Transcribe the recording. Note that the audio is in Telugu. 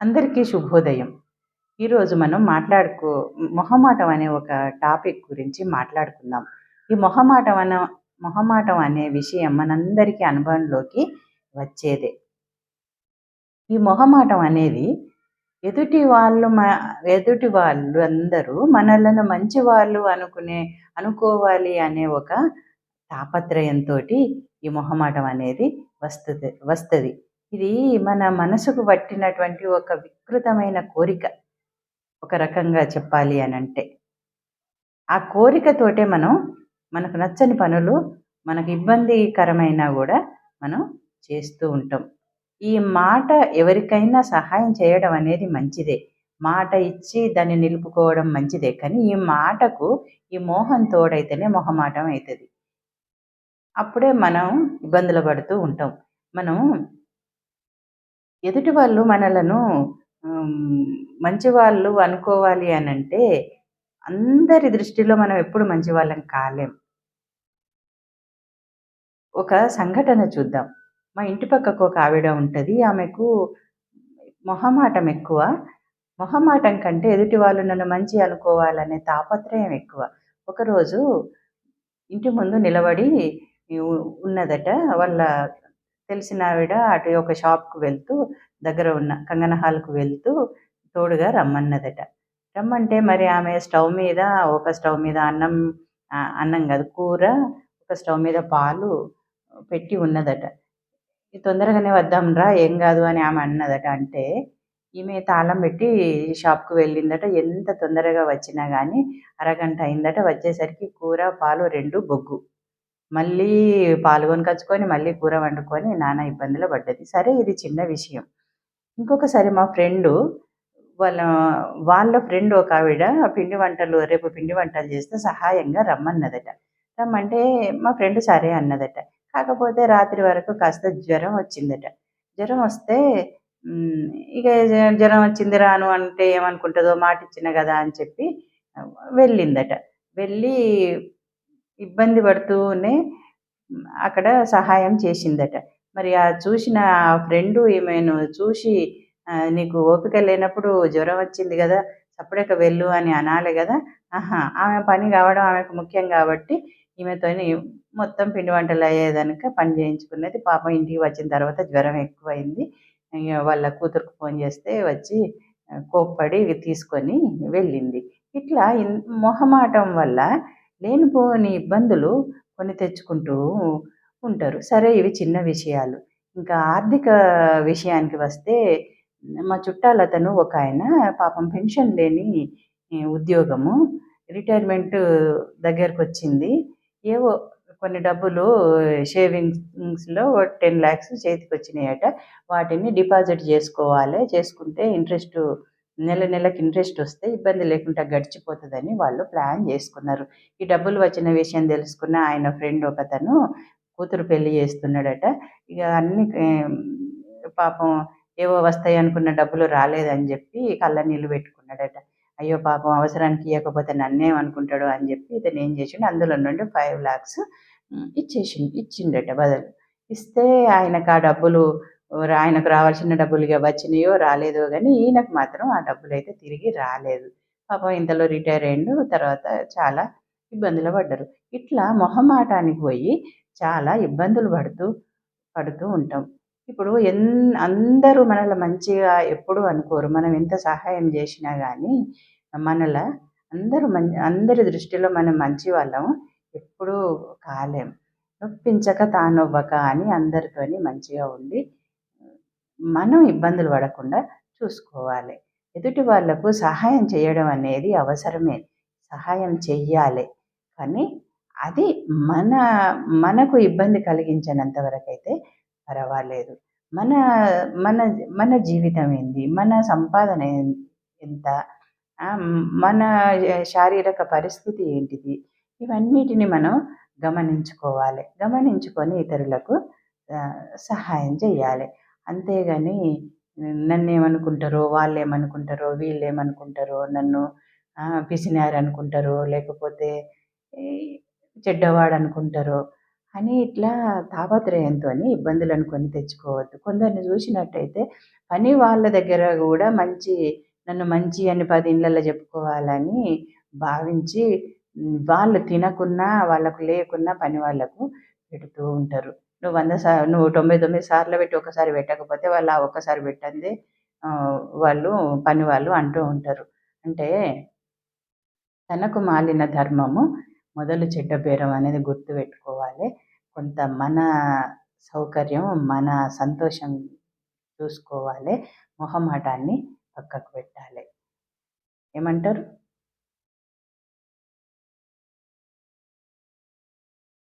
అందరికీ శుభోదయం. ఈరోజు మనం మాట్లాడుకో మొహమాటం అనే ఒక టాపిక్ గురించి మాట్లాడుకుందాం. ఈ మొహమాటం అన మొహమాటం అనే విషయం మనందరికీ అనుభవంలోకి వచ్చేదే. ఈ మొహమాటం అనేది ఎదుటి వాళ్ళు మా ఎదుటి వాళ్ళు అందరూ మనలను మంచి వాళ్ళు అనుకునే అనుకోవాలి అనే ఒక తాపత్రయంతో ఈ మొహమాటం అనేది వస్తుంది వస్తుంది. ఇది మన మనసుకు పట్టినటువంటి ఒక వికృతమైన కోరిక. ఒక రకంగా చెప్పాలి అని అంటే ఆ కోరికతోటే మనం మనకు నచ్చని పనులు మనకు ఇబ్బందికరమైనా కూడా మనం చేస్తూ ఉంటాం. ఈ మాట ఎవరికైనా సహాయం చేయడం అనేది మంచిదే. మాట ఇచ్చి దాన్ని నిలుపుకోవడం మంచిదే. కానీ ఈ మాటకు ఈ మోహం తోడైతేనే మొహమాటం అవుతుంది అప్పుడే మనం ఇబ్బందులు పడుతూ ఉంటాం. మనం ఎదుటి వాళ్ళు మనలను మంచివాళ్ళు అనుకోవాలి అని అంటే అందరి దృష్టిలో మనం ఎప్పుడు మంచివాళ్ళం కాలేం. ఒక సంఘటన చూద్దాం. మా ఇంటి పక్కకు ఒక ఆవిడ ఉంటుంది. ఆమెకు మొహమాటం ఎక్కువ. మొహమాటం కంటే ఎదుటి వాళ్ళు నన్ను మంచి అనుకోవాలనే తాపత్రయం ఎక్కువ. ఒకరోజు ఇంటి ముందు నిలబడి ఉన్నదట వాళ్ళ తెలిసిన ఆవిడ అటు ఒక షాప్కు వెళ్తూ దగ్గర ఉన్న కంగన హాల్కు వెళ్తూ తోడుగా రమ్మన్నదట. రమ్మంటే మరి ఆమె స్టవ్ మీద ఒక స్టవ్ మీద అన్నం అన్నం కాదు కూర ఒక స్టవ్ మీద పాలు పెట్టి ఉన్నదట. తొందరగానే వద్దాం రా ఏం కాదు అని ఆమె అన్నదట. అంటే ఈమె తాళం పెట్టి షాప్కు వెళ్ళిందట. ఎంత తొందరగా వచ్చినా కానీ అరగంట అయిందట. వచ్చేసరికి కూర పాలు రెండు బొగ్గు. మళ్ళీ పాలు కొనుకొచ్చుకొని మళ్ళీ కూర వండుకొని నానా ఇబ్బందులు పడ్డది. సరే ఇది చిన్న విషయం. ఇంకొకసారి మా ఫ్రెండు వాళ్ళ వాళ్ళ ఫ్రెండ్ ఒక ఆవిడ పిండి వంటలు రేపు పిండి వంటలు చేస్తే సహాయంగా రమ్మన్నదట. రమ్మంటే మా ఫ్రెండ్ సరే అన్నదట. కాకపోతే రాత్రి వరకు కాస్త జ్వరం వచ్చిందట. జ్వరం వస్తే ఇక జ్వరం వచ్చింది రాను అంటే ఏమనుకుంటుందో మాట ఇచ్చిన కదా అని చెప్పి వెళ్ళిందట. వెళ్ళి ఇబ్బంది పడుతూనే అక్కడ సహాయం చేసిందట. మరి ఆ చూసిన ఫ్రెండు ఈమెను చూసి నీకు ఓపిక లేనప్పుడు జ్వరం వచ్చింది కదా సప్పుడేక వెళ్ళు అని అనాలి కదా ఆహా ఆమె పని కావడం ఆమెకు ముఖ్యం కాబట్టి ఈమెతోని మొత్తం పిండి వంటలు అయ్యేదనుక పని చేయించుకున్నది. పాపం ఇంటికి వచ్చిన తర్వాత జ్వరం ఎక్కువైంది. వాళ్ళ కూతురుకు ఫోన్ చేస్తే వచ్చి కోప్పడి తీసుకొని వెళ్ళింది. ఇట్లా మొహమాటం వల్ల లేనిపోని ఇబ్బందులు కొని తెచ్చుకుంటూ ఉంటారు. సరే ఇవి చిన్న విషయాలు. ఇంకా ఆర్థిక విషయానికి వస్తే మా చుట్టాలు అతను ఒక ఆయన పాపం పెన్షన్ లేని ఉద్యోగము రిటైర్మెంట్ దగ్గరకు వచ్చింది ఏవో కొన్ని డబ్బులు షేవింగ్స్లో టెన్ ల్యాక్స్ చేతికి వచ్చినాయట వాటిని డిపాజిట్ చేసుకోవాలి చేసుకుంటే ఇంట్రెస్ట్ నెల నెలకు ఇంట్రెస్ట్ వస్తే ఇబ్బంది లేకుండా గడిచిపోతుందని వాళ్ళు ప్లాన్ చేసుకున్నారు. ఈ డబ్బులు వచ్చిన విషయం తెలుసుకున్న ఆయన ఫ్రెండ్ ఒకతను కూతురు పెళ్ళి చేస్తున్నాడట. ఇక అన్ని పాపం ఏవో వస్తాయి అనుకున్న డబ్బులు రాలేదని చెప్పి కళ్ళ నీళ్ళు పెట్టుకున్నాడట. అయ్యో పాపం అవసరానికి ఇవ్వకపోతే నన్నేం అనుకుంటాడు అని చెప్పి ఇతను ఏం చేసిండు? అందులో నుండి ఫైవ్ ల్యాక్స్ ఇచ్చేసి ఇచ్చిండట బదులు. ఇస్తే ఆయనకు ఆ డబ్బులు ఆయనకు రావాల్సిన డబ్బులు ఇక వచ్చినాయో రాలేదో కానీ ఈయనకు మాత్రం ఆ డబ్బులు అయితే తిరిగి రాలేదు. పాపం ఇంతలో రిటైర్ అయ్యిండు తర్వాత చాలా ఇబ్బందులు పడ్డారు. ఇట్లా మొహమాటానికి పోయి చాలా ఇబ్బందులు పడుతూ పడుతూ ఉంటాం. ఇప్పుడు ఎన్ అందరూ మనల మంచిగా ఎప్పుడు అనుకోరు. మనం ఎంత సహాయం చేసినా కానీ మనల అందరూ మం అందరి దృష్టిలో మనం మంచి వాళ్ళం ఎప్పుడూ కాలేం. నొప్పించక తానొవ్వక అని అందరితోని మంచిగా ఉండి మనం ఇబ్బందులు పడకుండా చూసుకోవాలి. ఎదుటి వాళ్ళకు సహాయం చేయడం అనేది అవసరమే. సహాయం చెయ్యాలి. కానీ అది మన మనకు ఇబ్బంది కలిగించినంత వరకు అయితే పర్వాలేదు. మన మన మన జీవితం ఏంది? మన సంపాదన ఎంత? మన శారీరక పరిస్థితి ఏంటిది? ఇవన్నిటిని మనం గమనించుకోవాలి. గమనించుకొని ఇతరులకు సహాయం చేయాలి అంతేగాని నన్ను ఏమనుకుంటారో వాళ్ళు ఏమనుకుంటారో వీళ్ళు ఏమనుకుంటారో నన్ను పిసినారు అనుకుంటారో లేకపోతే చెడ్డవాడు అనుకుంటారో అని ఇట్లా తాపత్రయంతో ఇబ్బందులను కొని తెచ్చుకోవద్దు. కొందరిని చూసినట్టయితే పని వాళ్ళ దగ్గర కూడా మంచి నన్ను మంచి అని పది ఇళ్ళల్లో చెప్పుకోవాలని భావించి వాళ్ళు తినకున్నా వాళ్ళకు లేకున్నా పని వాళ్ళకు పెడుతూ ఉంటారు. నువ్వు వంద సార్ నువ్వు తొంభై తొమ్మిది సార్లు పెట్టి ఒకసారి పెట్టకపోతే వాళ్ళు ఆ ఒక్కసారి పెట్టండి వాళ్ళు పని వాళ్ళు అంటూ ఉంటారు. అంటే తనకు మాలిన ధర్మము మొదలు చెడ్డ బేరం అనేది గుర్తు పెట్టుకోవాలి. కొంత మన సౌకర్యం మన సంతోషం చూసుకోవాలి. మొహమాటాన్ని పక్కకు పెట్టాలి. ఏమంటారు?